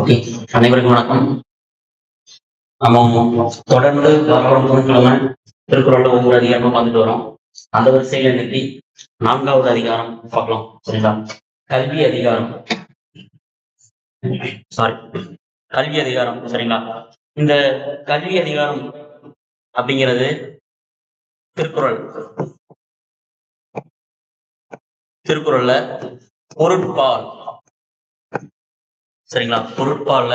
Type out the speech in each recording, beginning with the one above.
Okay அனைவருக்கும் வணக்கம். நம்ம தொடர்ந்து வாரம் புதன்கிழமை திருக்குறள்ல ஒவ்வொரு அதிகாரமும் வந்துட்டு வரோம். அந்த வரிசையில இன்னைக்கு நான்காவது அதிகாரம் பார்க்கலாம் சரிங்களா? கல்வி அதிகாரம். சாரி கல்வி அதிகாரம் சரிங்களா? இந்த கல்வி அதிகாரம் அப்படிங்கிறது திருக்குறள். திருக்குறள்ல பொருட்பால். சரிங்களா? பொருட்பால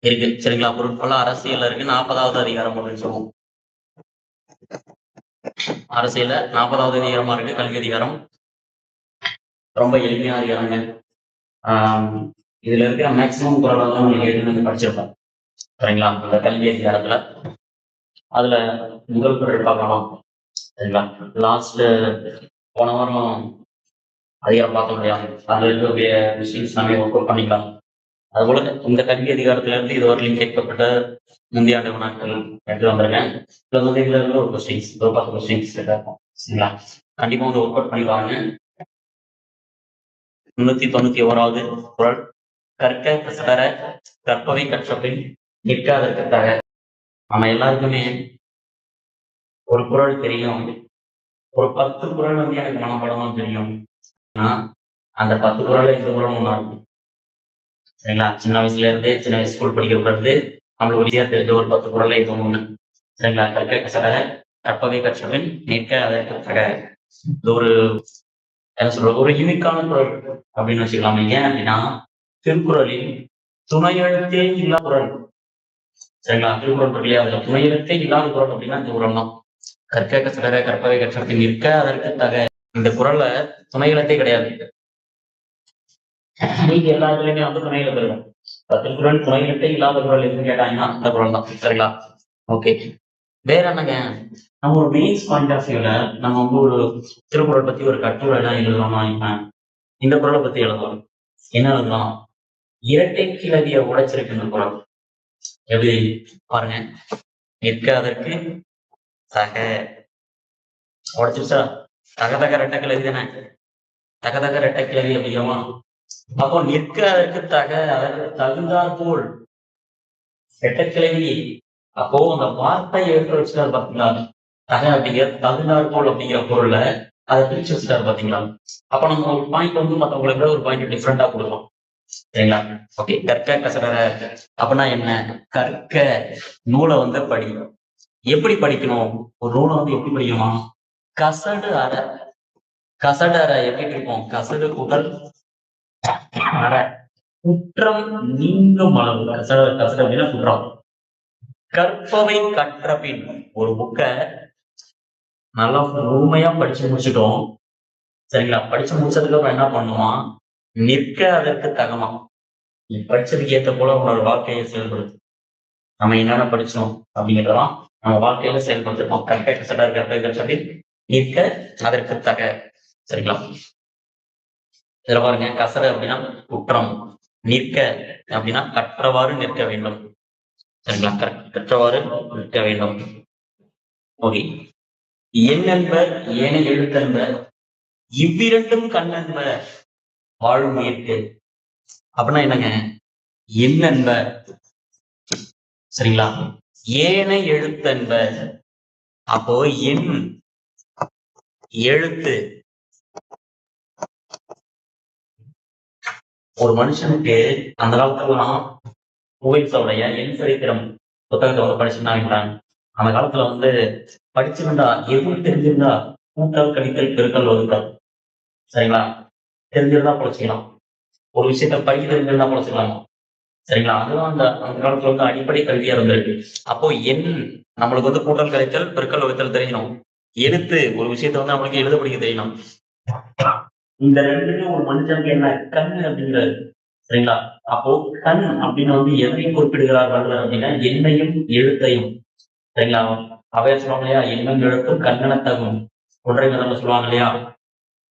இருக்கு. சரிங்களா? பொருட்பால அரசியல் இருக்கு. நாற்பதாவது அதிகாரம் அப்படின்னு சொல்லுவோம். அரசியல நாற்பதாவது அதிகாரமா இருக்கு. கல்வி அதிகாரம். ரொம்ப எளிமையா அதிகாரங்க ஆஹ் இதுல இருக்கிற மேக்சிமம் குரல் வந்து உங்களுக்கு எழுதி படிச்சிருப்போம். சரிங்களா? அந்த கல்வி அதிகாரத்துல. அதுல முதல் குரல் பார்க்கலாம். சரிங்களா? லாஸ்ட் போன வாரம் அதிகாரம் பார்க்க முடியாது. அதுல இருக்கக்கூடிய விஷயம் எல்லாமே ஒர்க் அவுட் பண்ணிக்கலாம். அதுபோல இந்த கல்வி அதிகாரத்துல இருந்து இதுவரையிலும் கேட்கப்பட்ட முந்தைய ஆண்டு வினாக்கள் எடுத்து வந்திருக்கேன். இதுல வந்து இதுல இருந்து ஒரு கொஸ்டின்ஸ் ஒரு பத்து கொஸ்டின்ஸ் இருக்கும் சரிங்களா? கண்டிப்பா வந்து ஒர்க் அவுட் பண்ணி பாருங்க. முன்னூத்தி தொண்ணூத்தி ஓராவது குரல். கற்க கசடர கற்பவை கற்றப்பின் நிற்க அதற்கத்தாக நம்ம எல்லாருக்குமே ஒரு குரல் தெரியும். ஒரு பத்து குரல் வந்து எனக்கு மனப்படமா தெரியும். ஆனா அந்த பத்து குரல்ல இந்த குரல் ஒன்றா இருக்கும் சரிங்களா? சின்ன வயசுல இருந்து சின்ன வயசு ஸ்கூல் படிக்கிறப்ப இருந்து நம்மளுக்கு ஈஸியா தெரிஞ்ச ஒரு பத்து குரலை இது ஒண்ணு. சரிங்களா? கற்க கசடர கற்பவை கற்றவன் நிற்க அதற்கத்தக இது ஒரு என்ன சொல்றது? ஒரு யூனிக்கான குரல் அப்படின்னு வச்சுக்கலாம். ஏன் அப்படின்னா திருக்குறளில் துணை எழுத்தே இல்லா குரல். சரிங்களா? திருக்குறள் இல்லையா? அதுல துணை எழுத்தே இல்லாத குரல் அப்படின்னா இந்த குரல் தான். கற்க கசடர கற்பவை கற்றத்தை நிற்க அதற்கு தக. இந்த குரல்ல துணை எழுத்தே கிடையாது. நீங்க எல்லா இதுலயுமே வந்து துணை எழுத்து இருக்கும் திருக்குறள் துணை எழுத்தே இல்லாத குரல் எதுன்னு கேட்டாங்கன்னா அந்த குரல் தான். சரிங்களா? ஓகே வேற என்னங்க? நம்ம ஒரு மெயின்ஸ் பாயிண்ட் ஆஃப் வியூல நம்ம வந்து ஒரு திருக்குறள் பத்தி ஒரு கட்டுரை எல்லாம் எழுதலாமா இப்ப இந்த குரலை பத்தி எழுதலாம். என்ன எழுதலாம்? இரட்டை கிளவிய உடைச்சிருக்கு இந்த குரல். எப்படி? பாருங்க. நிற்காதற்கு தக. உடைச்சிருச்சா? தக தக ரெட்டை கிளவி தானே? தக தக ரெட்டை கிளவி அப்படிங்கிறோமா அப்போ நிற்கிறதற்கு தக அதற்கு தகுந்தார் போல் ரெட்டை அப்போ அந்த வார்த்தையை எடுத்து வச்சுட்டார் பாத்தீங்களா தக அப்படிங்கிற தகுந்தார் போல் அப்படிங்கிற பொருள்ல அதை பிரிச்சு வச்சுட்டாரு பாத்தீங்களா அப்ப நம்ம ஒரு பாயிண்ட் வந்து மத்தவங்களை விட ஒரு பாயிண்ட் டிஃப்ரெண்டா கொடுக்கலாம் சரிங்களா? ஓகே கற்க கசடர அப்படின்னா என்ன? கற்க நூலை வந்து படிக்கணும் எப்படி படிக்கணும்? ஒரு நூலை வந்து எப்படி படிக்கணும்? கசடு அற. கசடு அற எப்படி இருக்கும் கசடு குடல். குற்றம் நீங்கும் அளவு. கசட அப்படின்னா குற்றம். கற்பவை கற்ற பின் ஒரு புக்க நல்லா முழுமையா படிச்சு முடிச்சிட்டோம். சரிங்களா? படிச்சு முடிச்சதுக்கு அப்புறம் என்ன பண்ணுமா நிற்க அதற்கு தகமா. நீ படிச்சதுக்கு ஏத்த போல உன்னோட வாழ்க்கையை செயல்படுத்து. நம்ம என்னென்ன படிச்சோம் அப்படிங்கிறதெல்லாம் நம்ம வாழ்க்கையில செயல்படுத்திருப்போம். கற்பை கசடா கற்பை கற்றபி நிற்க அதற்கு தக. சரிங்களா? இதுல பாருங்க கசர அப்படின்னா குற்றம் நிற்க அப்படின்னா கற்றவாறு நிற்க வேண்டும். சரிங்களா? கற்- கற்றவாறு நிற்க வேண்டும். ஓகே. எண்ணென்ப ஏன எழுத்தன்பர் இவ்விரண்டும் கண்ணென்ப வாழும் இயற்கை. அப்படின்னா என்னங்க? எண்ணென்ப. சரிங்களா? ஏன எழுத்தென்ப. அப்போ எண் எழுத்து. ஒரு மனுஷனுக்கு அந்த காலத்துலாம் புகைப்படைய என் சரித்திரம் புத்தகத்தை வந்து படிச்சிருந்தாங்க அந்த காலத்துல வந்து படிச்சிருந்தா எதுவும் தெரிஞ்சிருந்தா கூட்டல் கழித்தல் பெருக்கல் வகுத்தல் சரிங்களா? தெரிஞ்சிருந்தா பொழைச்சிக்கலாம். ஒரு விஷயத்த படிக்க தெரிஞ்சிருந்தா பொழைச்சிக்கலாமா. சரிங்களா? அதுதான் அந்த அந்த காலத்துல வந்து அடிப்படை கல்வியா இருந்திருக்கு. அப்போ எண் நம்மளுக்கு வந்து கூட்டல் கழித்தல் பெருக்கல் வகுத்தல் தெரியணும் எழுத்து ஒரு விஷயத்த வந்து நம்மளுக்கு எழுத படிக்க தெரியணும் இந்த ரெண்டுமே ஒரு மனுஷனுக்கு என்ன கண் அப்படிங்கிறாரு சரிங்களா? அப்போ கண் அப்படின்னு வந்து எதை குறிப்பிடுகிறார்கள் அப்படின்னா எண்ணையும் எழுத்தையும். சரிங்களா? அவையர் சொல்லுவாங்க இல்லையா? எண்ணம் எழுத்தும் கண்ணனத்தகும் ஒன்றை முதல்ல சொல்லுவாங்க இல்லையா?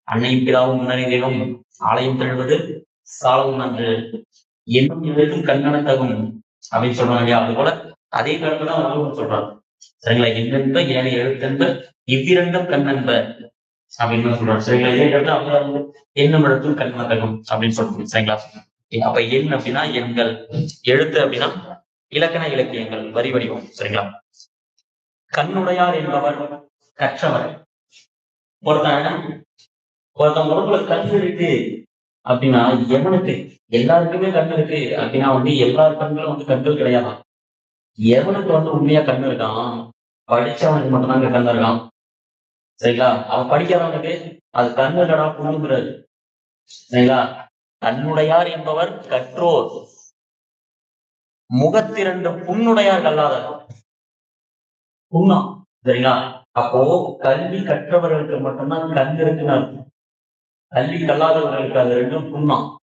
அன்னையும் பிதாவும் முன்னறிதலும் ஆலயம் தழுவது சாலவும் நன்று. எண்ணம் எழுத்தும் கண்ணனத்தகும் அப்படின்னு சொல்றாங்க இல்லையா? அது போல அதே காலத்துல தான் சொல்றாங்க சரிங்களா? எண்ணென்ப ஏழை எழுத்தென்ப இவ்விரண்டும் கண்ணென்ப. அப்படின்னு சொல்றாரு சரிங்களா ஏன் இடத்துல அவங்க வந்து எண்ணம் எழுத்தும் கண்ணனத்தகும் அப்படின்னு சொல்றது சரிங்களா? அப்ப எண் அப்படின்னா எண்கள் எழுத்து அப்படின்னா இலக்கண இலக்கியங்கள் வரி வடிவம். சரிங்களா? கண்ணுடையார் என்பவர் கற்றவர். ஒருத்தன் ஒருத்தன் உடம்புல கண் இருக்கு அப்படின்னா எவனுக்கு? எல்லாருக்குமே கண் இருக்கு அப்படின்னா வந்து எல்லா கண்களும் வந்து கண்கள் கிடையாது. எவனுக்கு வந்து உண்மையா கண் இருக்கான்? படிச்சவனுக்கு மட்டும்தான் கண் இருக்கான். சரிங்களா? அவன் படிக்காதவனுக்கு அது கண் இல்லடா சரிங்களா? கண்ணுடையார் என்பவர் கற்றோர். முகத்திரண்டு புண்ணுடையார் கல்லாதவர். புண்ணா? சரிங்களா? அப்போ கல்வி கற்றவர்களுக்கு மட்டும்தான் கண் இருக்குன்னு கல்வி கல்லாதவர்களுக்கு அது ரெண்டும் புண்ணா.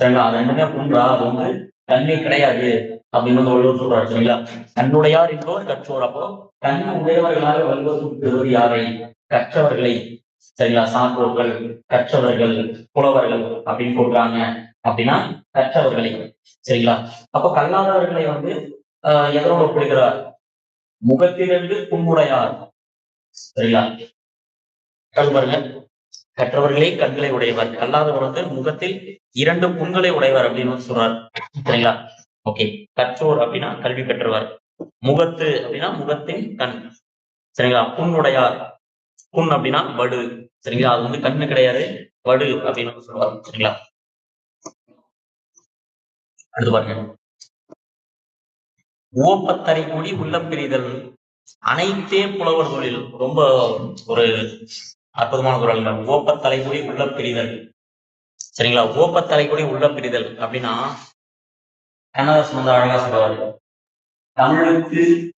சரிங்களா? அது ரெண்டுமே புண்றா? அது வந்து கண்ணே கிடையாது. அப்படின்னு வந்து வள்ளுவர் சொல்றாரு. சரிங்களா? கண்ணுடையார் என்பவர் கற்றோர். அப்போ கண் உடையவர்களாக வள்ளுவர் யாரை? கற்றவர்களை சரிங்களா சான்றோர்கள் கற்றவர்கள் புலவர்கள் அப்படின்னு சொல்றாங்க அப்படின்னா கற்றவர்களை சரிங்களா? அப்ப கல்லாதவர்களை வந்து ஆஹ் எதனோட ஒப்பிடுகிறார்? முகத்திலிருந்து புண்ணுடையார் சரிங்களா? அது பாருங்க. கற்றவர்களே கண்களை உடையவர். கல்லாதவர் வந்து முகத்தில் இரண்டு புண்களை உடையவர் அப்படின்னு சொல்றார் சரிங்களா? ஓகே. கற்றோர் அப்படின்னா கல்வி பெற்றவர். முகத்து அப்படின்னா முகத்தின் கண் சரிங்களா? புண்ணுடையார். புண் அப்படின்னா வடு. சரிங்களா? அது வந்து கண்ணு கிடையாது. வடு அப்படின்னு வந்து சரிங்களா? அடுத்து பாருங்க. ஓப்பத்தரை கூடி உள்ள பிரிதல். அனைத்தே புலவர் தொழில். ரொம்ப ஒரு அற்புதமான குரல். ஓப்பத்தலை கூடி உள்ள பிரிதல். சரிங்களா? ஓப்பத்தலை கூடி உள்ள பிரிதல் அப்படின்னா கண்ணதாசன் வந்து அழகா சொல்லுவாரு. தமிழுக்கு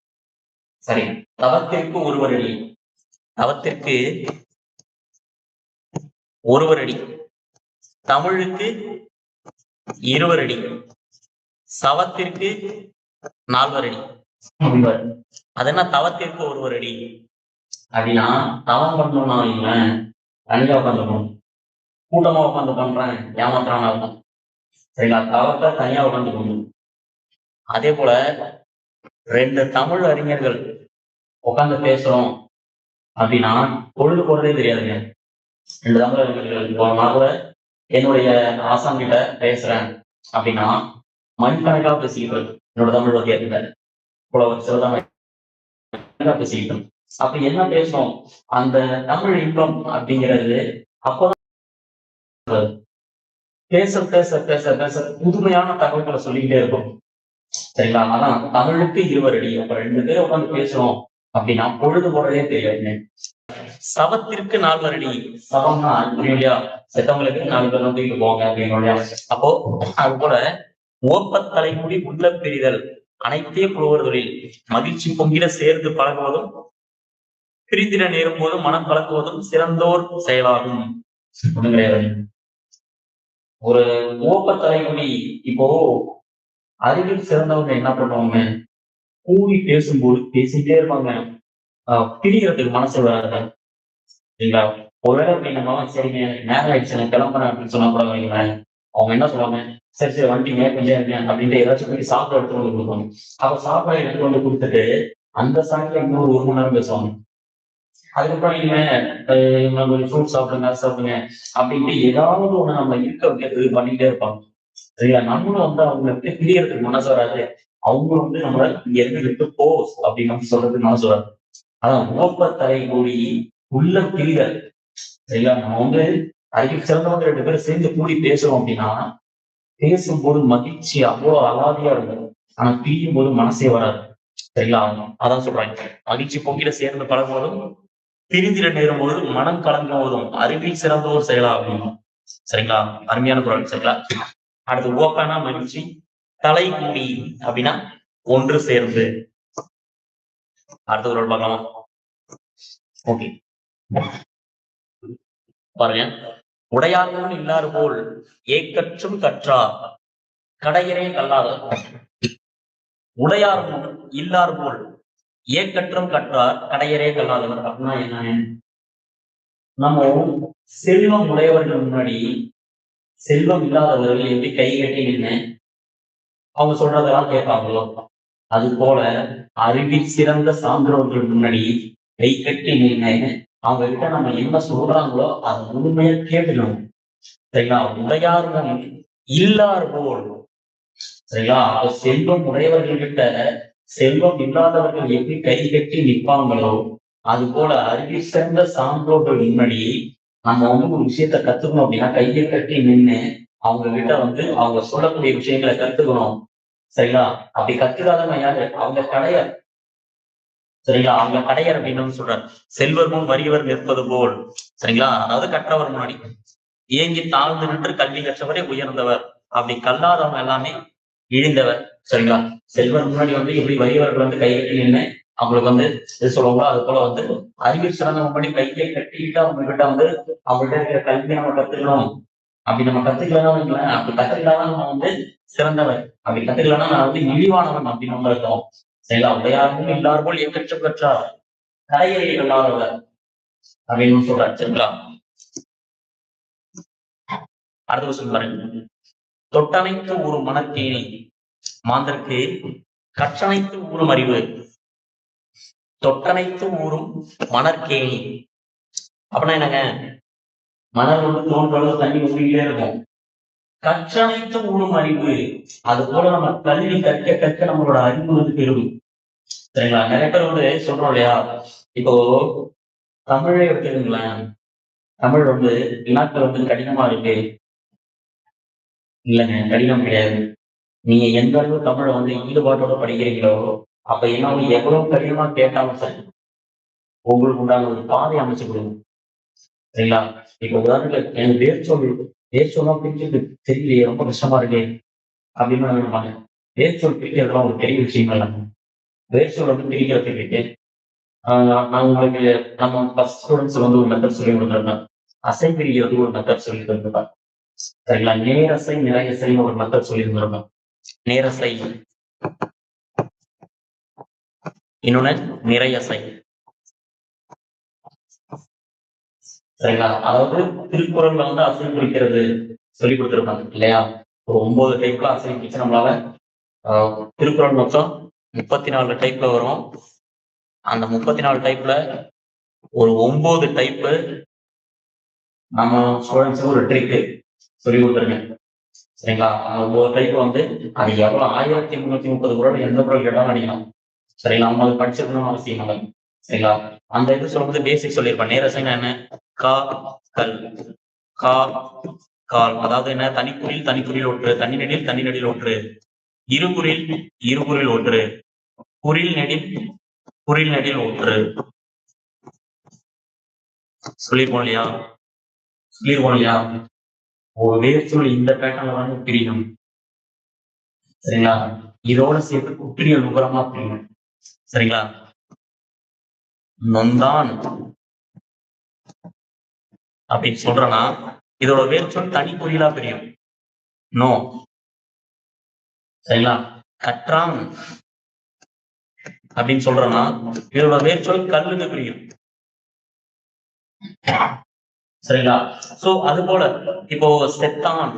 சரி தவத்திற்கு ஒருவர் இல்லை. தவத்திற்கு ஒருவர் அடி தமிழுக்கு இருவர் அடி சவத்திற்கு நால்வர் அடி. அது என்ன தவத்திற்கு ஒருவர் அடி? அப்படின்னா தவம் பண்ணணும்னா வைங்களேன் தனியா உட்காந்துக்கணும் கூட்டமா உட்காந்து பண்றேன் ஏமாத்துறான் அர்த்தம் சரிங்களா? தவத்தை தனியா உட்காந்துக்கணும் அதே போல ரெண்டு தமிழ் அறிஞர்கள் உட்காந்து பேசுறோம். அப்படின்னா பொழுது போறதே தெரியாதுங்க. ரெண்டு தமிழ் அறிஞர்கள் கூட என்னுடைய ஆசான் கிட்ட பேசுறேன். அப்படின்னா மணிக்கணக்கா பேசிக்கிட்டு என்னோட தமிழ் வாத்தியார்கிட்ட புலவர் சிவதமிழ் பேசிக்கிட்டு அப்ப என்ன பேசணும் அந்த தமிழ் இன்பம் அப்படிங்கிறது அப்பதான் பேச பேச பேச பேச புதுமையான தகவல்களை சொல்லிக்கிட்டே இருக்கும். சரிங்களா? அதான் தமிழுக்கு இருவர் அடி அப்ப ரெண்டு பேரும் உட்காந்து பேசுறோம். அப்படின்னா பொழுது போறதே தெரியாது. சவத்திற்கு நால்வர் அடி சவம்னா இல்லையா? செத்தவங்களுக்கு நாலு பேர் வந்து போவாங்க அப்படின்னு அப்போ அது போல ஓப்பத் தலைமுடி உள்ள பிரிதல் அனைத்தே தொழில். மகிழ்ச்சி பொங்கிட சேர்ந்து பழகுவதும் பிரிந்திட நேரும் போதும் மனம் கலக்குவதும் சிறந்தோர் செயலாகும். ஒரு ஓப்ப தலைமுடி இப்போ அறிவில் சிறந்தவங்க என்ன பண்ணுவாங்க? கூடி பேசும்போது பேசிட்டே இருப்பாங்க. பிரிகிறதுக்கு மனசு வராது சரிங்களா? ஒருவேளை அப்படின்னா சரிங்க நேரம் ஆயிடுச்சு நான் கிளம்புறேன் அப்படின்னு சொன்னா கூட வைங்களேன். அவங்க என்ன சொல்லுவாங்க? சரி சரி வண்டிங்க கொஞ்சம் இருங்க அப்படின்ட்டு ஏதாச்சும் போய் சாப்பிட எடுத்து வந்து கொடுப்பாங்க. அப்ப சாப்பாடு எடுத்துட்டு வந்து கொடுத்துட்டு அந்த சாப்பிட்டு இன்னொரு ஒரு மணி நேரம் பேசுவாங்க. அதுக்கப்புறம் இனிமே அஹ் கொஞ்சம் ஃப்ரூட் சாப்பிடுங்க சாப்பிடுங்க அப்படின்ட்டு ஏதாவது ஒண்ணு நம்ம இருக்க வைக்கிறது பண்ணிட்டே இருப்பாங்க. சரிங்களா? நம்மளும் வந்து அவங்க பிரியறதுக்கு மனசு வராது. அவங்க வந்து நம்மள இங்க இருந்து விட்டு போ அப்படின்னு சொல்றது நான் சொல்றேன். அதான் ஓப்ப தலை கூடி உள்ள பிரிதல் சரிங்களா நம்ம வந்து அறிவு சிறந்தவங்க ரெண்டு பேரும் சேர்ந்து கூடி பேசுறோம் அப்படின்னா பேசும்போது மகிழ்ச்சி அவ்வளவு அலாதியா இருக்கும். ஆனா பிரியும் போது மனசே வராது. சரிங்களா அதான் சொல்றாங்க மகிழ்ச்சி பொங்கிட சேர்ந்து பழகும்போதும் பிரிந்திட நேரும் போது மனம் கலங்குவதும் அறிவில் சிறந்த ஒரு செயலாகும் சரிங்களா? அருமையான குரல் சரிங்களா? அடுத்து ஓப்பனா மகிழ்ச்சி. தலை கூடி அப்படின்னா ஒன்று சேர்ந்து. அடுத்த குரல் பார்க்கலாமா ஓகே. பாருங்க. உடையார்கள் இல்லாறு போல் ஏக்கற்றும் கற்றார் கடையரே கல்லாத. உடையார் இல்லார் போல் ஏக்கற்றும் கற்றார் கடையரே கல்லாதவர் அப்படின்னா என்ன? நம்ம செல்வம் உடையவர்கள் முன்னாடி செல்வம் இல்லாதவர்கள் எப்படி கை கட்டி நின்று அவங்க சொல்றதெல்லாம் கேட்பாங்களோ? அது போல அறிவில் சிறந்த சான்றோர்கள் முன்னாடி கை கட்டி நின்று அவங்க கிட்ட நம்ம என்ன சொல்றாங்களோ அதை முழுமையா கேட்டுக்கணும். சரிங்களா? உடையார் இல்லார் போல். சரிங்களா? அப்ப செல்வம் உடையவர்கள்கிட்ட செல்வம் இல்லாதவர்கள் எப்படி கை கட்டி நிற்பாங்களோ அது போல அறிவு சிறந்த சான்றோர்கள் முன்னாடி நம்ம வந்து ஒரு விஷயத்த கத்துக்கணும் அப்படின்னா கையை கட்டி நின்று அவங்க கிட்ட வந்து அவங்க சொல்லக்கூடிய விஷயங்களை கத்துக்கணும். சரிங்களா? அப்படி கத்துக்காதவங்க யாரு? அவங்க கடையர். சரிங்களா? அவங்க கடையர் அப்படின்னு சொல்றாரு. செல்வர் முன் வறியவர் நிற்பது போல். சரிங்களா? அதாவது கற்றவர் முன்னாடி. இயங்கி தாழ்ந்து நின்று கல்வி கற்றவரே உயர்ந்தவர். அப்படி கல்லாதவங்க எல்லாமே இழிந்தவர். சரிங்களா? செல்வர் முன்னாடி வந்து எப்படி வறியவர்கள் வந்து கை கட்டி நின்று அவங்களுக்கு வந்து இது சொல்லுவாங்களோ அது போல வந்து அறிவில் சிறந்தவங்க பண்ணி கையை கட்டிட்டு அவங்க கிட்ட வந்து அவங்கள்ட்ட இருக்கிற கல்வியை நம்ம கத்துக்கணும். அப்படி நம்ம கத்துக்கலாம் அப்படி கத்துக்கலாம் நம்ம வந்து சிறந்தவர். அப்படி கத்துக்கலன்னா நான் வந்து இழிவானவன் அப்படின்னு நம்ம இருக்கோம். சரிங்களா? உடையாரும் எல்லாருக்கும் போல் பெற்றார். கரையை இல்லாதவர் அப்படின்னு சொல்றார் சரிங்களா? அடுத்த வருஷம் தொட்டனைத்து தொட்டணைத்து ஒரு மணக்கேணி. மாந்தருக்கு கற்றணைத்து ஊறும் அறிவு. தொட்டனைத்து ஊறும் மணற்கேணி. அப்படின்னா என்னங்க? மணல் வந்து தோன்றளவு தண்ணி ஊறிக்கிட்டே இருக்கும் கற்றனைத்து ஊறும் அறிவு. அது போல நம்ம கல்வி கற்க கற்க நம்மளோட அறிவு வந்து பெருகும். சரிங்களா? நிறைய பேர் வந்து சொல்றோம் இல்லையா? இப்போ தமிழை எடுத்துக்கங்களேன். தமிழ் வந்து வினாக்கள் வந்து கடினமா இருக்கு. இல்லைங்க கடினம் கிடையாது. நீங்க எந்த அளவு தமிழை வந்து ஈடுபாட்டோட படிக்கிறீங்களோ அப்ப என்ன எவ்வளவு கடினமா கேட்டாலும் சரி உங்களுக்கு உண்டான ஒரு பாதை அமைச்சு கொடுங்க சரிங்களா? இப்ப உதாரணத்துக்கு எனக்கு வேர் சொல் வேர் சொல்லாம் பிரிக்கிறது தெரியலையே ரொம்ப கஷ்டமா இருக்கு அப்படின்னு நினைப்பாங்க வேர் சொல் பிரிக்கிறதுலாம் ஒரு பெரிய விஷயம் இல்லை. வேர் சொல் வந்து பிரிக்கிறதுக்கு நான் உங்களுக்கு நம்ம ஃபர்ஸ்ட் ஸ்டூடெண்ட்ஸ் வந்து ஒரு மெத்தட் சொல்லி கொடுத்துருந்தேன். அசை பிரிக்கிறது ஒரு மெத்தட் சொல்லி தந்துருந்தேன் சரிங்களா? நேரசை நிறையசைன்னு ஒரு மெத்தட் சொல்லி இருந்திருப்பேன் நேரசை இன்னொன்னு நிறையசை சரிங்களா? அதாவது திருக்குறள்ல வந்து அசை குறிக்கிறது சொல்லி கொடுத்துருப்பாங்க இல்லையா? ஒரு ஒன்பது டைப்ல அசை குறிச்சு நம்மளால ஆஹ், திருக்குறள் மொத்தம் முப்பத்தி நாலு டைப்ல வரும். அந்த முப்பத்தி நாலு டைப்ல ஒரு ஒன்பது டைப்பு நம்ம ஸ்டூடெண்ட்ஸுக்கு ஒரு ட்ரிக்கு சொல்லி கொடுத்துருங்க. சரிங்களா? அந்த ஒவ்வொரு டைப் வந்து அது எவ்வளவு? ஆயிரத்தி முன்னூத்தி முப்பது குரல் எந்த குரல் கேட்டாலும் அடிக்கலாம். சரிங்களா? அவங்க படிச்சிருக்கணும்னு அவசியம் இல்லை. சரிங்களா? அந்த இது சொல்லும்போது பேசிக் சொல்லியிருப்பேன். நேரசைனா என்ன? கா கல் கா கால். அதாவது என்ன? தனிக்குறில் தனிக்குறில் ஒன்று தனி நெடில் தனி நெடில் ஒன்று. இருகுறில் இருகுறில் ஒன்று. குரில் நெடில் குரில் நெடில் ஒன்று. சொல்லிருக்கோம் இல்லையா? சொல்லிருக்கோம் இல்லையா? வேர்ச்சொல் இந்த பேட்டர்ல வந்து பிரியும் சரிங்களா? இதோட சேர்த்து குற்றிய நுகரமா பிரியும் சரிங்களா? நொந்தான். அப்படின்னு சொல்றேன்னா இதோட வேர்ச்சொல் தனி பொரியலா பிரியும் நோ சரிங்களா? கற்றான் அப்படின்னு சொல்றேன்னா இதோட வேர்ச்சொல் கல்லுன்னு பிரியும் சரிங்களா? சோ அது போல இப்போ செத்தான்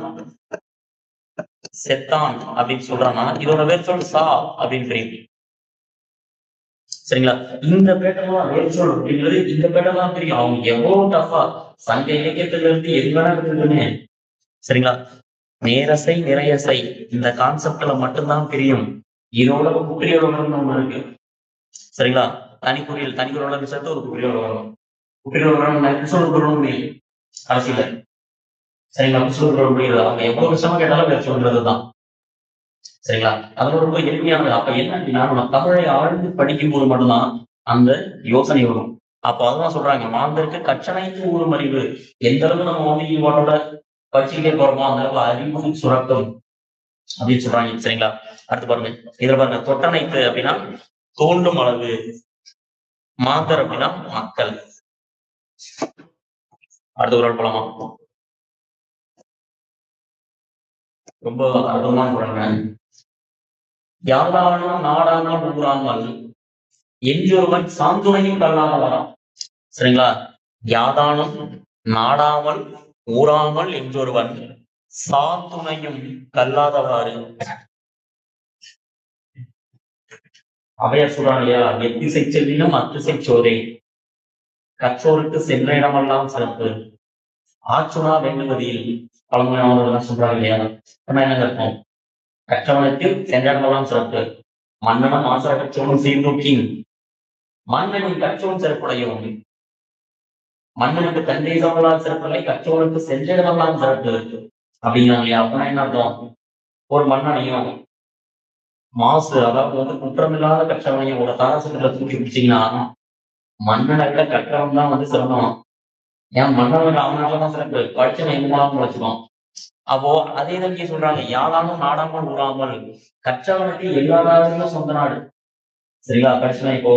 செத்தான் அப்படின்னு சொல்றான்னா இதோட வேர்ச்சொல் சா அப்படின்னு பிரியும் சரிங்களா? இந்த பேட்டமா வேர்ச்சோல் அப்படிங்கிறது இந்த பேட்டர்லாம் தெரியும். அவங்க எவ்வளவு டஃபா சங்க இலக்கியத்துல இருந்து எங்கடா இருக்குதுன்னு சரிங்களா? நேரசை நிறையசை. இந்த கான்செப்ட்ல மட்டும்தான் தெரியும். இதோட குப்பிரியோட ஒண்ணு இருக்கு. சரிங்களா? தனிக்குறியல் தனிக்குறோட சேர்த்து ஒரு குப்பிரியோட வரும் குப்பிரியோட சொல்ல முடியும் அரசியல சரிங்களா? சொல்ற முடியாது அவங்க எவ்வளவு விஷயமா கேட்டாலும் வேற சொல்றதுதான். சரிங்களா? அது ரொம்ப எளிமையானது. அப்ப என்ன அப்படின்னா நம்ம தமிழை ஆழ்ந்து படிக்கும் போது மட்டும்தான் அந்த யோசனை வரும். அப்ப அதான் சொல்றாங்க மாந்தருக்கு கச்சனைக்கு ஒரு அறிவு எந்த அளவு நம்ம வந்து ஈடுபாட்டோட படிச்சுக்கிட்டே போறோமோ அந்த அளவு அறிவு சுரக்கும். அப்படின்னு சொல்றாங்க சரிங்களா? அடுத்து பாருங்க. இதுல பாருங்க தொட்டணைத்து அப்படின்னா தோண்டும் அளவு. மாந்தர் அப்படின்னா மக்கள். அடுத்த ஒரு போலாமா? ரொம்ப அற்புதமான குரல்ங்க யாரானும் நாடானால் கூறாமல் எஞ்சொருவன் சாந்துணையும் வரான். சரிங்களா? யாதானும் நாடாமல் ஊறாமல் என்றொருவன் சாந்துணையும் கல்லாதவாறு அவையார் சொல்றாங்க இல்லையா? எத்திசை செல்லினும் அத்திசை சோரை கற்றோருக்கு சென்ற இடமெல்லாம் சிறப்பு. ஆச்சுனா வெங்குவதில் பழமையானவர்கள் சொல்றாங்க இல்லையா? நம்ம என்ன இருக்கும் கற்றவனுக்கு சென்றடமெல்லாம் சிறப்பு. மன்னனும் ஆசார கற்றவனும் சீர்தூக்கின். மன்னனின் கற்றவன் சிறப்புடையவன். மன்னனுக்கு தந்தை சமலால் சிறப்பில்லை கற்றவனுக்கு சென்றிடமெல்லாம் சிறப்பு. இருக்கு அப்படிங்கிறாங்க இல்லையா? அப்படின்னா என்ன அர்த்தம்? ஒரு மன்னனையும் மாசு அதாவது வந்து குற்றமில்லாத கற்றவனையும் ஒரு தாரசத்துல தூக்கி பிடிச்சிங்கன்னா மன்னனை விட கற்றவன் தான் வந்து சிறந்தவன். ஏன் மன்னனுக்கு அவனாலதான் சிறப்பு. படிச்சவன் எங்க மூலம் அப்போ அதே தான் சொல்றாங்க யாராலும் நாடாமல் உறாமல் கற்றவனுக்கு எல்லா நாடுகளும் சொந்த நாடு. சரிங்களா? படிச்சவன் இப்போ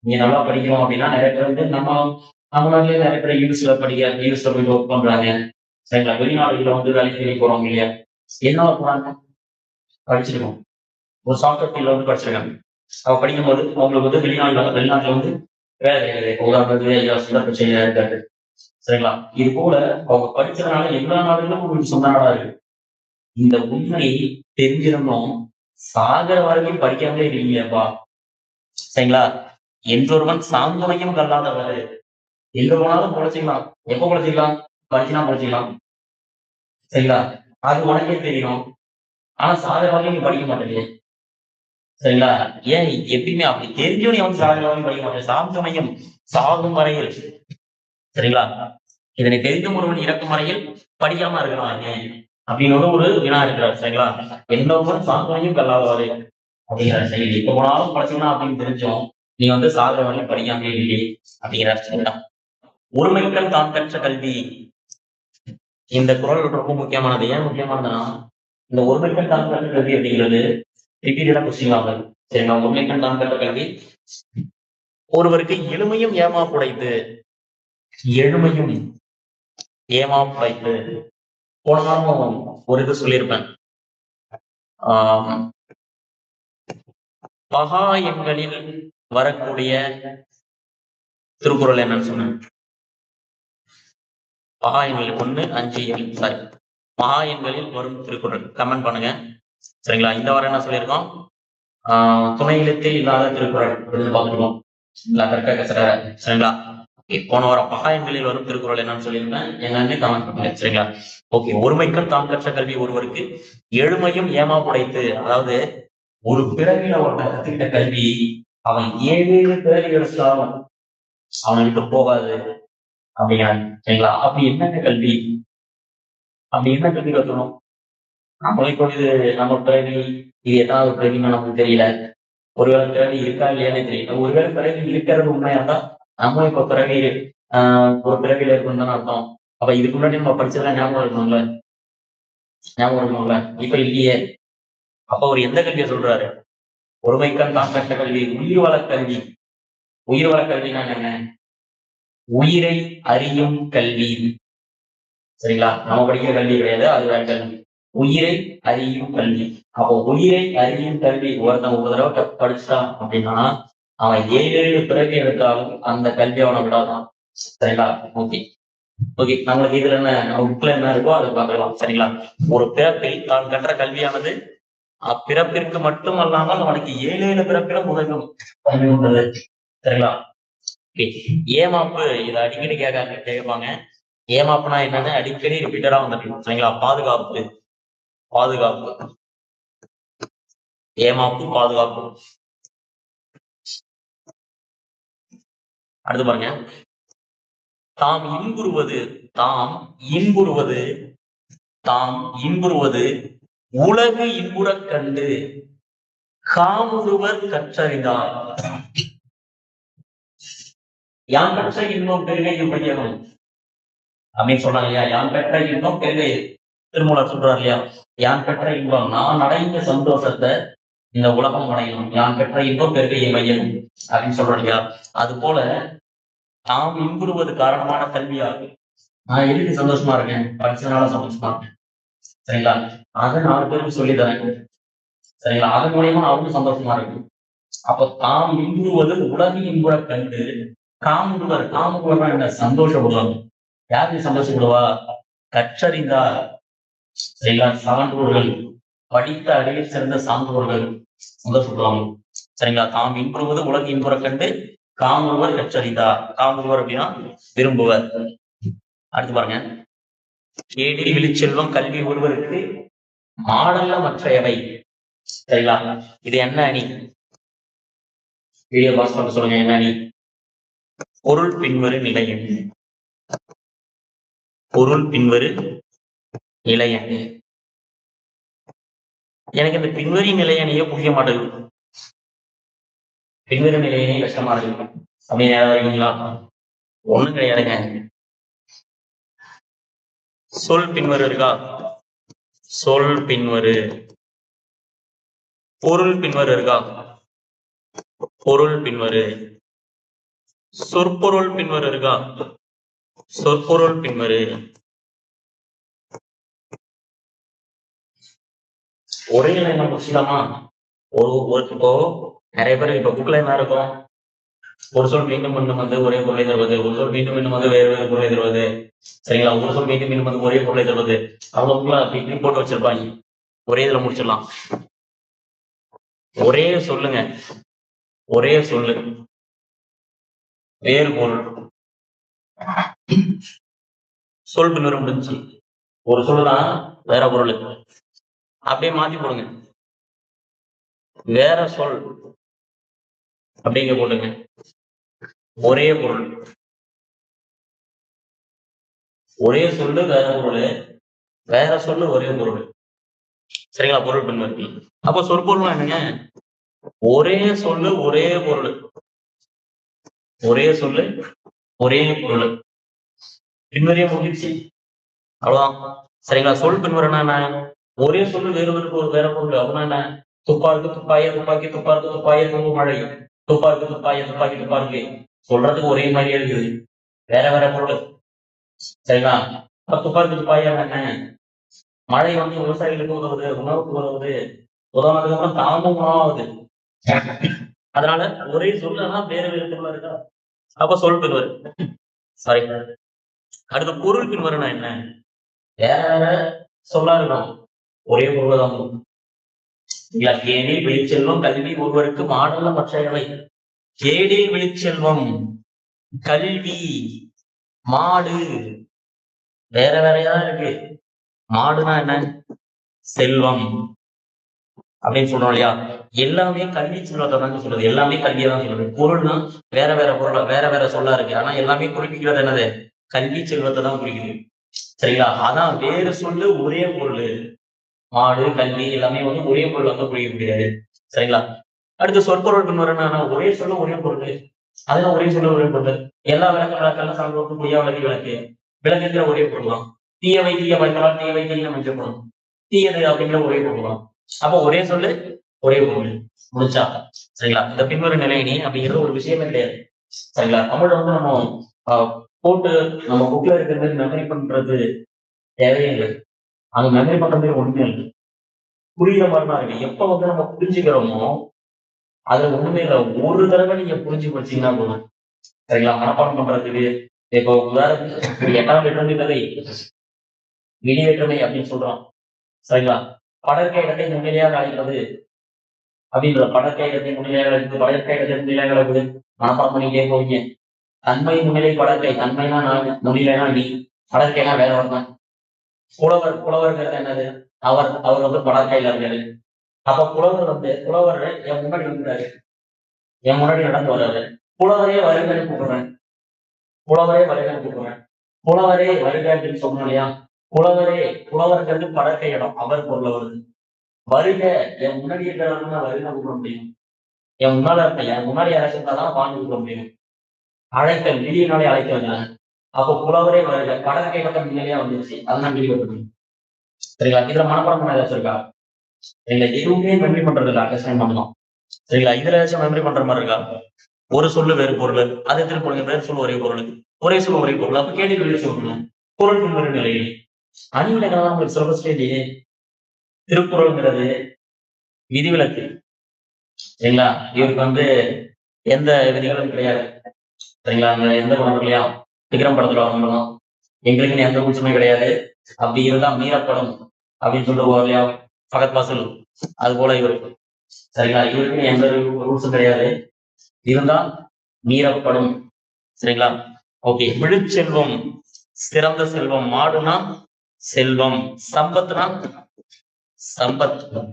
நீ நல்லா படிக்கிறோம் அப்படின்னா நிறைய பேர் வந்து நம்ம நம்ம நாட்டிலே நிறைய பேர் யூஎஸ்ல படிக்க யூஎஸ்ல போய் ஒர்க் பண்றாங்க. சரிங்களா? வெளிநாடுகளில் வந்து வேலைக்கு வெளியே போறவங்க இல்லையா? என்ன போறாங்க படிச்சிருக்கோம். ஒரு சாஃப்ட்வேர் ஃபீல்ட்ல வந்து படிச்சிருக்காங்க. அவ படிக்கும்போது அவங்களுக்கு வந்து வெளிநாடுல வெளிநாட்டுல வந்து வேலை கிடையாது. உதாரணத்துக்கு ஐயா சுந்தர் பிச்சையா இருக்காரு சரிங்களா? இது போல அவங்க படிச்சதுனால எல்லா நாடுகளும் உங்களுக்கு சொந்த நாடா இருக்கு. இந்த உண்மை தெரிஞ்சிருந்தோம் சாகர வரைக்கும் படிக்காமலே இருக்கீங்கப்பா சரிங்களா? என்றொருவன் சாந்துணையும் கல்லாதவர் எங்க போனாலும் பொழைச்சிக்கலாம். எப்ப பொழைச்சிக்கலாம்? படிச்சுனா பொழைச்சிக்கலாம். சரிங்களா? அது உனக்கே தெரியும். ஆனா சாகர வரைக்கும் நீ படிக்க மாட்டேங்க சரிங்களா? ஏன் எப்பயுமே அப்படி தெரிஞ்சவனே வந்து சாகர வரைக்கும் படிக்க மாட்டேன் சாந்தமயம் சாகும் வரையில். சரிங்களா? இதனை தெரிந்தும் ஒருவன் இறக்கும் வரையில் படிக்காம இருக்கிறான் அப்படின்னு ஒரு வினா இருக்கிறார் சரிங்களா? என்னொருவன் சாந்தனையும் கல்லாதவாறு அப்படிங்கிறார். சரி இப்ப போனாலும் படிச்சீங்கன்னா அப்படின்னு தெரிஞ்சோம் நீ வந்து சாதனை வரையும் இல்லை அப்படிங்கிறார் சரிங்களா? ஒருமைக்கல் தான் கற்ற கல்வி. இந்த குரல் ரொம்ப முக்கியமானது. ஏன் முக்கியமானதுன்னா இந்த ஒருமைக்கல் தான் கற்ற கல்வி அப்படிங்கிறது ரிப்பீட்டடா கொஸ்டின் ஆகும் சரிங்களா? ஒருமைக்கல் தான் கற்ற கல்வி. ஒருவருக்கு எளிமையும் ஏமா குடைத்து எழுமையும் ஏமா போன வாரம் ஒரு இது சொல்லியிருப்பேன். ஆஹ் மகா எண்களில் வரக்கூடிய திருக்குறள் என்னன்னு சொன்னேன். மகா எண்களில் ஒண்ணு அஞ்சு ஏழு சாரி மகா எண்களில் வரும் திருக்குறள். கமெண்ட் பண்ணுங்க. சரிங்களா? இந்த வாரம் என்ன சொல்லியிருக்கோம்? ஆஹ் துணை எழுத்தில் இல்லாத திருக்குறள். அப்படின்னு பார்த்துருக்கோம். சரிங்களா? போன வாரம் பகாயங்களில் வரும் திருக்குறள் என்னன்னு சொல்லியிருப்பேன். என்னன்னு கமெண்ட் பண்ணுங்க சரிங்களா ஓகே ஒருமைக்கும் தான் கற்ற கல்வி ஒருவருக்கு எழுமையும் ஏமா புடைத்து அதாவது ஒரு பிறவியில ஒருத்தன் கத்துக்கிட்ட கல்வி அவன் ஏழு பிறவி எடுத்தாலும் அவனுக்கு போகாது. அப்படிங்கிறாங்க சரிங்களா? அப்படி என்னென்ன கல்வி? அப்படி என்ன கல்வி கத்துக்கணும்? நம்ம இப்போ இது நம்ம பிறவி இது எதாவது பிறவின்னு நமக்கு தெரியல. ஒருவேளை பிறவி இருக்கா இல்லையானே தெரியல. ஒருவேளை பிறவி இருக்கிறது உண்மையா இருந்தா நம்ம இப்ப பிறவி ஆஹ் ஒரு பிறவியில இருக்கணும் தானே அர்த்தம். அப்ப இதுக்கு முன்னாடி நம்ம படிச்சதெல்லாம் ஞாபகம் இருக்கணும்ல ஞாபகம் இருக்கணும்ல இப்ப இல்லையே. அப்ப அவர் எந்த கல்வியை சொல்றாரு? ஒருமைக்கண் தான் கற்ற கல்வி உயிர் வள கல்வி. உயிர் வள கல்வினா என்ன உயிரை அறியும் கல்வி. சரிங்களா? நம்ம படிக்கிற கல்வி கிடையாது அது வேற கல்வி. உயிரை அறியும் கல்வி. அப்போ உயிரை அறியும் கல்வி ஒருத்தன் ஒரு தடவை க- அப்படின்னா அவன் ஏழு ஏழு எடுத்தாலும் அந்த கல்வி அவனை விடாதான். சரிங்களா? ஓகே. ஓகே. நம்மளுக்கு இதுல என்ன புக்ல என்ன இருக்கோ அதை பார்க்கலாம். சரிங்களா? ஒரு பிறப்பில் தான் கற்ற கல்வியானது அப்பிறப்பிற்கு மட்டும் அல்லாமல் அவனுக்கு ஏழு ஏழு பிறப்பிலும் உதவும் உள்ளது சரிங்களா? ஓகே. ஏமாப்பு இதை அடிக்கடி கேட்காங்க கேட்பாங்க. ஏமாப்புனா என்னன்னு அடிக்கடி ரிப்பீட்டடா வந்துட்டு சரிங்களா? பாதுகாப்பு. பாதுகாப்பு. ஏமாப்பு பாதுகாப்பு. அடுத்து பாருங்க. தாம் இன்புறுவது தாம் இன்புறுவது தாம் இன்புறுவது உலகு இன்புறக் கண்டு காமுறுவர் கற்றறிந்தார். யான் பெற்ற இன்பம் பெருகையில் படிக்கணும் அப்படின்னு சொன்னாங்க இல்லையா? யான் பெற்ற இன்பம் பெருகை. திருமூலர் சொல்றாரு இல்லையா? யான் பெற்ற இன்பம். நான் அடைந்த சந்தோஷத்தை இந்த உலகம் அடையணும் யான் பெற்ற இன்பம் பெருகையை மையணும் அப்படின்னு சொல்றியா அது போல தாம் இன்புறுவது காரணமான கல்வியாகும் நான் எதுக்கு சந்தோஷமா இருக்கேன்? படிச்சதுனால சந்தோஷமா இருக்கேன். சரிங்களா? அதை நாலு பேருக்கு சொல்லி தரேன். சரிங்களா? அதன் மூலியமா அவரும் சந்தோஷமா இருக்கும். அப்ப தாம் இன்புறுவது உலக இன்புற கண்டு காமுடுவர் காமுடுவர் என்ன? சந்தோஷப்படுவாங்க யாருக்கு சந்தோஷப்படுவா? கற்றறிந்தார். சரிங்களா? சான்றோர்கள். படித்த அறிவில் சிறந்த சான்றோர்கள் சொல்லுவாங்க சரிங்களா? தாம் இன்புறுவது உலக இன்புற கண்டு காமுறுவர் கற்றறிந்தார். காமுறுவர் அப்படின்னா விரும்புவர். அடுத்து பாருங்க. ஏடி விழிச்செல்வம் கல்வி ஒருவருக்கு மாடல்ல மற்றையவை. சரிங்களா? இது என்ன அணி? வீடியோ பாஸ் பண்ண சொல்லுங்க என்ன அணி? பொருள் பின்வரு நிலை பொருள் பின்வரு நிலை எனக்கு இந்த பின்வரி நிலையணியே புரிய மாட்டேங்குது பின்வரி நிலையணி கஷ்டமா இருக்கு அப்படின்னு யாராவது இருக்கீங்களா ஒண்ணும் கிடையாதுங்க. சொல் பின்வரு இருக்கா? சொல் பின்வரு. பொருள் பின்வரு இருக்கா? பொருள் பின்வரு. சொற்பொருள் பின்வரு இருக்கா? சொற்பொருள் பின்வரு. ஒரே லைன்ல முடிச்சிடலாமா ஒரு ஒரு இப்போ நிறைய பேர் இப்ப புக்ல என்ன இருக்கும்? ஒரு சொல் மீண்டும் மீண்டும் வந்து ஒரே பொருளை தருவது ஒரு சொல் மீண்டும் மீண்டும் வந்து வேறு வேறு பொருளை தருவது. சரிங்களா? ஒரு சொல் மீண்டும் மீண்டும் வந்து ஒரே பொருளை தருவது. அவங்க புக்ல அப்படி போட்டு வச்சிருப்பாங்க. ஒரே இதுல முடிச்சிடலாம். ஒரே சொல்லுங்க. ஒரே சொல்லு. வேறு பொருள். சொல் பின்வரும் முடிஞ்சு ஒரு சொல்லுதான் வேற பொருள். அப்படியே மாத்தி போடுங்க. வேற சொல் அப்படிங்க போட்டுங்க. ஒரே பொருள். ஒரே சொல்லு வேற பொருள். வேற சொல்லு ஒரே பொருள். சரிங்களா? பொருள் பின்வருத்தி அப்போ சொற்பொருள் என்னங்க? ஒரே சொல்லு ஒரே பொருள். ஒரே சொல்லு ஒரே பொருள். பின்வரிய முடிச்சு அவ்வளவுதான். சரிங்களா? சொல் பின்வரனா என்ன? ஒரே சொல்லு வேறு ஒரு பொருள் வேற பொருள். அப்படின்னா என்ன? துப்பாக்கு துப்பாய துப்பாக்கி துப்பாருக்கு துப்பாய தும்பு மழை? துப்பாருக்கு துப்பாய துப்பாக்கி துப்பாருக்கு சொல்றதுக்கு ஒரே மாதிரியே இருக்குது வேற வேற பொருள். சரிங்களா? அப்ப துப்பாருக்கு துப்பாய என்ன? மழை வந்து விவசாயிகளுக்கு உதவுது உணவுக்கு உதவுது. உதவுனதுக்கு அப்புறம் தாமும் உணவாகுது அதனால ஒரே சொல்லனா வேற வேறு பொருள் இருக்கா? அப்ப சொல் பின்வரு சாரி அடுத்த பொருள் பின்வருனா என்ன? வேற வேற சொல்லா இருக்கும் ஒரே பொருள் இல்லையா? ஏனில் வெளிச்செல்வம் கல்வி ஒருவருக்கு மாடல்ல மற்றவை ஏடில் வெளிச்செல்வம் கல்வி மாடு. வேற வேறையா இருக்கு. மாடுனா என்ன? செல்வம். அப்படின்னு சொல்றோம் இல்லையா? எல்லாமே கல்வி செல்வத்தை தான் சொல்றது எல்லாமே கல்வியை தான் சொல்றது பொருள்னா வேற வேற பொருளா வேற வேற சொல்லா இருக்கு. ஆனா எல்லாமே குறிப்பிக்கிறது என்னது? கல்வி செல்வத்தை தான் குறிக்குது. சரிங்களா? அதான் வேறு சொல்லு ஒரே பொருள். மாடு கல்வி எல்லாமே வந்து ஒரே பொருள் வந்து புரிய முடியாது. சரிங்களா? அடுத்து சொற்பொருள் பின்வரனா ஒரே சொல்ல ஒரே பொருள். அதெல்லாம் ஒரே சொல்ல ஒரே பொருள். எல்லா விளக்கு விளக்கெல்லாம் சாப்பிட்டு புதிய விளக்கு விளக்கு. விளக்குங்கிற ஒரே பொருள் தான். தீயவை தீய வைக்கலாம் தீயவை தீய மஞ்சப்படும் தீயது அப்படிங்கிற ஒரே பொருள் தான். அப்போ ஒரே சொல்லு ஒரே பொருள். முடிச்சா? சரிங்களா? இந்த பின்வரும் நிலையினி அப்படிங்கிறது ஒரு விஷயமே கிடையாது. சரிங்களா? தமிழ் வந்து நம்ம போட்டு நம்ம புக்ல இருக்கிறது மெமரி பண்றது தேவையில்லை. அந்த அங்க பண்றதே ஒண்ணுமே இல்லை புரியுற மாதிரி தான் இருக்கு. எப்ப வந்து நம்ம புரிஞ்சுக்கிறோமோ அது ஒண்ணுமே இல்லை. ஒரு தடவை நீங்க புரிஞ்சு படிச்சீங்கன்னா போதும். சரிங்களா? மனப்பாடம் பண்றதுக்கு இப்போ உதாரணத்துக்கு எட்டாம் வேற்றுமை கதை விடி வேற்றுமை அப்படின்னு சொல்றோம். சரிங்களா? படற்கை இடத்தை முன்னிலையாக அழைக்கிறது அப்படின்ற படற்கை இடத்தை முன்னிலையாக அழைக்கிறது படற்கை இடத்தை முன்னிலையாக அழைக்கிறது மனப்பாடம் பண்ணிக்கிட்டே போவீங்க. தன்மை முன்னிலை படற்கை தன்மைனா நான் முன்னிலைனா நீ படற்கைனா வேற ஒருத்தன் புலவர் புலவர்ங்கிறது என்னது? அவர் அவர் வந்து படற்கையில அப்ப புலவர் வந்து புலவர் என் முன்னாடி வந்துட்டாரு என் முன்னாடி நடந்து வர்றாரு. புலவரே வருகன்னு கூப்பிடுறேன். புலவரே வருகன்னு கூப்பிடுறேன். புலவரே வருக அப்படின்னு சொன்னோம் இல்லையா? புலவரே புலவர்ங்கிறது படற்கை இடம் அவர் பொருள் வருது. வருக என் முன்னாடி இருக்கிறவங்க தான் வருக கூப்பிட முடியும். என் முன்னால இருக்க என் முன்னாடி யாராச்சும் தான் வாங்கி கொடுக்க முடியும். அழைத்தல் விதியினாலே அழைக்க வந்தாங்க அப்போ புலவரே வருக படற்கை இடம் முன்னாடியே வந்துருச்சு. அதெல்லாம் விதி சரிங்களா? இதுல மனப்பாடம் பண்ண ஏதாச்சும் இருக்கா? சரிங்களா? எதுவுமே மெமரி பண்றது இல்ல அண்டர்ஸ்டாண்ட் பண்ணலாம் சரிங்களா? இதுல ஏதாச்சும் மெமரி பண்ற மாதிரி இருக்கா? ஒரு சொல்லு வேறு பொருள். அது திருப்பொருள் வேறு சொல்லு ஒரே பொருள். ஒரே சொல்லு ஒரே பொருள். அப்ப கேள்வி வெளியே சொல்லணும் பொருள் பின்வரு நிலையில். அணிவிலக்கணம் உங்களுக்கு சிலபஸ்ல இல்லையே திருக்குறள்ங்கிறது விதிவிலக்கு. சரிங்களா? இவருக்கு வந்து எந்த விதிகளும் கிடையாது. சரிங்களா? எந்த படம் இல்லையா விக்ரம் படத்துல அவங்களும் எங்களுக்கு எந்த குற்றமே கிடையாது. அப்படி இருந்தா மீறப்படும் அப்படின்னு சொல்லிட்டு இல்லையா? பகத் வாசல். அது போல இவருக்கு சரிங்களா? இவருக்கு எந்த ரூல்ஸும் கிடையாது. இருந்தால் மீறப்படும். சரிங்களா? ஓகே. விழுச்செல்வம் சிறந்த செல்வம். மாடுனா செல்வம். சம்பத்னா சம்பத்.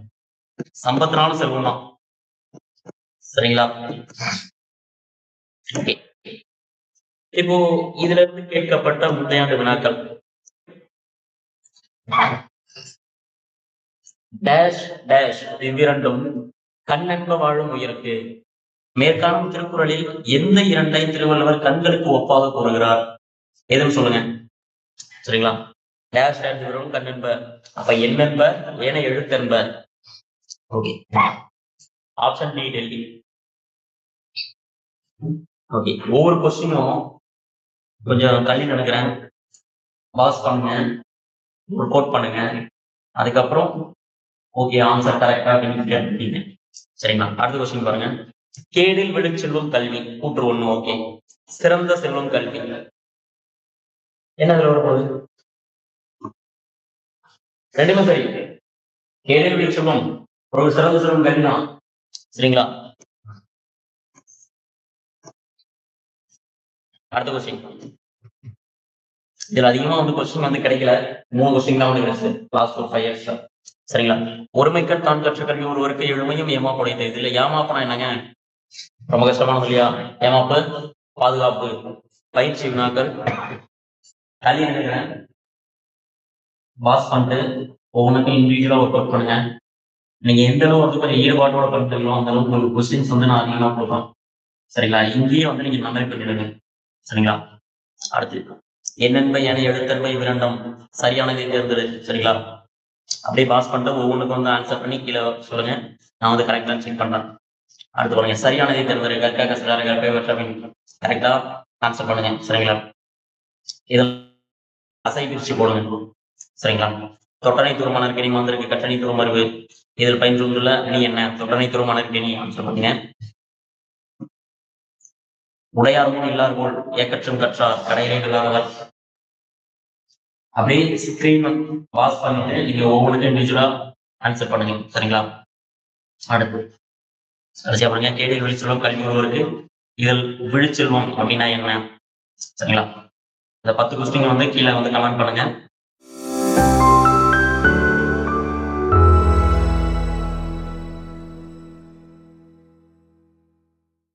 சம்பத்னாலும் செல்வம் தான் சரிங்களா? ஓகே. இப்போ இதுல இருந்து கேட்கப்பட்ட முந்தையாண்டு வினாக்கள். டேஷ் டேஷ் இவ்விரண்டும் கண்ணென்ப வாழும் உயிருக்கு. மேற்காணும் திருக்குறளில் எந்த இரண்டை திருவள்ளுவர் கண்களுக்கு ஒப்பாக கூறுகிறார்? எதுன்னு சொல்லுங்க. சரிங்களா? டேஷ் டேஷ் வரும் கண்ணென்ப. அப்ப என்னென்ப? ஏன எழுத்தென்ப? Okay option D Delhi okay ஒவ்வொரு கொஸ்டினும் கொஞ்சம் தள்ளி நடக்கிறேன். பாஸ் பண்ணுங்க. ஒரு கோட் பண்ணுங்க. அதுக்கப்புறம் ஓகே ஆன்சர் கரெக்டா அப்படின்னு சரிங்களா? அடுத்த கொஸ்டின் பாருங்க. கேடில் விடும் செல்வம் கல்வி கூற்று ஒண்ணு ஓகே சிறந்த செல்வம் கல்வி. என்ன அதுல வரப்போகுது ரெண்டுமே சரி. கேடில் விடும் செல்வம் ஒரு சிறந்த செல்வம் கல்வி தான் சரிங்களா? அடுத்த கொஸ்டின் இதுல அதிகமா வந்து கொஸ்டின் வந்து கிடைக்கல. மூணு கொஸ்டின் தான் வந்து கிடைச்சு லாஸ்ட் ஒரு ஃபைவ் இயர்ஸ் சரிங்களா? ஒருமைக்கண் தான் கற்ற கல்வி ஒருவருக்கு எழுமையும் ஏமாப்பு உடையது இதுல ஏமாப்புனா என்னங்க? ரொம்ப கஷ்டமானது இல்லையா ஏமாப்பு பாதுகாப்பு பயிற்சி வினாக்கள் கல்வி நினைக்கிறேன் பாஸ் பண்ணிட்டு ஒவ்வொன்றுக்கும் இண்டிவிஜுவலா ஒர்க் அவுட் பண்ணுங்க. நீங்க எந்த அளவு வந்து கொஞ்சம் ஈடுபாட்டோட பண்ணுறீங்களோ அந்த அளவுக்கு உங்களுக்கு கொஸ்டின்ஸ் வந்து நான் அதிகமா கொடுப்பேன். சரிங்களா? இங்கேயே வந்து நீங்க மெமரி பண்ணிடுங்க. சரிங்களா? அடுத்து என்னென்பை என எழுத்தன்மை விரண்டம் சரியானதை தேர்ந்தெடு சரிங்களா? அப்படியே பாஸ் பண்ணிட்டு ஒவ்வொன்றுக்கும் வந்து ஆன்சர் பண்ணி கீழே சொல்லுங்க. நான் வந்து கரெக்டா செக் பண்றேன். அடுத்து பாருங்க. சரியானதை தேர்ந்தெடு கற்க கசகார கற்பை வெற்றமின் கரெக்டா ஆன்சர் பண்ணுங்க. சரிங்களா? இதில் அசை பிரிச்சு போடுங்க. சரிங்களா? தொட்டனை துருமணருக்கு நீ வந்திருக்கு. கட்டணி துருமருவு. இதில் பயின்றுள்ள நீ என்ன? தொட்டனை துருமணருக்கு நீ ஆன்சர் பண்ணுங்க. உடையார் முன் இல்லார் போல் ஏக்கற்றும் கற்றார் கடையிலே இல்லாதவர் அப்படியே ஸ்கிரீன் பாஸ் பண்ணிட்டு நீங்க ஒவ்வொன்றுக்கும் இண்டிவிஜுவலா ஆன்சர் பண்ணுங்க. சரிங்களா? அடுத்து கடைசியா பாருங்க. கேடில் விழிச்செல்வம் கல்வி ஒருவருக்கு இதில் விழிச்செல்வம் அப்படின்னா என்ன? சரிங்களா? இந்த பத்து கொஸ்டின் வந்து கீழே வந்து கமெண்ட் பண்ணுங்க.